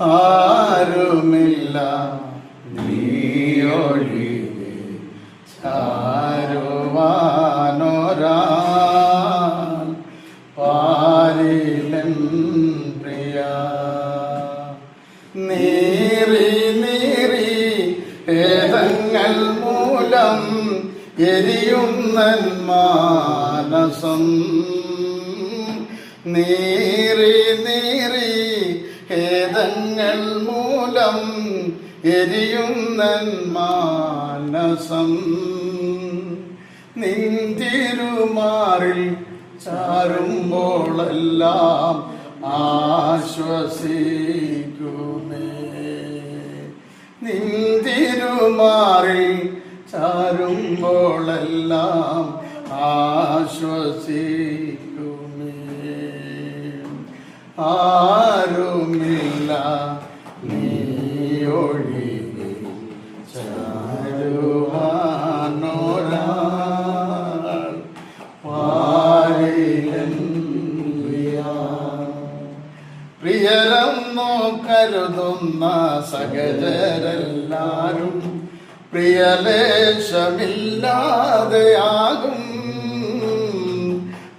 ആരുമില്ല. നീയൊഴികെ ചാരുവാനൊരാ പാരിലൻ പ്രിയ. നീറി നീറി ഏതങ്ങൾ മൂലം എരിയുന്നൻ മാനസം. നീറി നീറി ഏതങ്ങൾ മൂലം എരിയുന്നൻ മാനസം. നിന്തിരുമാറിൽ ചാരുമ്പോളെല്ലാം ആശ്വസിക്കുമേ. നിന്തിരുമാറിൽ ചാരുമ്പോളെല്ലാം ആശ്വസിക്കുമേ. ആ പ്രിയരെന്നോ കരുതുന്ന സഹജരെല്ലാരും പ്രിയലേശമില്ലാതെയാകും.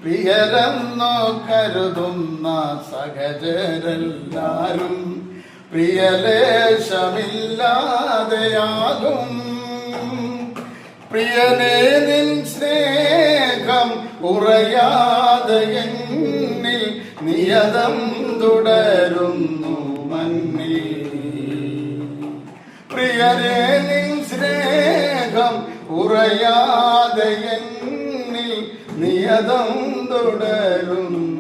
പ്രിയരെന്നോ കരുതുന്ന സഹചരെല്ലാരും പ്രിയലേശമില്ലാതെയാകും. പ്രിയനേ നിൻ സ്നേഹം ഉറയാതെ എന്നിൽ നിയതം തുടരുന്നു മന്നി പ്രിയനേ നിൻ സ്നേഹം ഉറയാതെ എന്നിൽ നിയതം തുടരുന്നു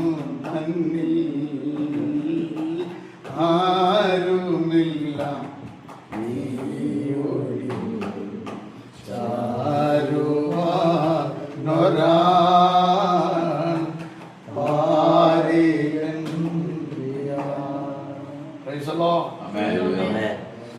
Praise the Lord. Amen. Amen.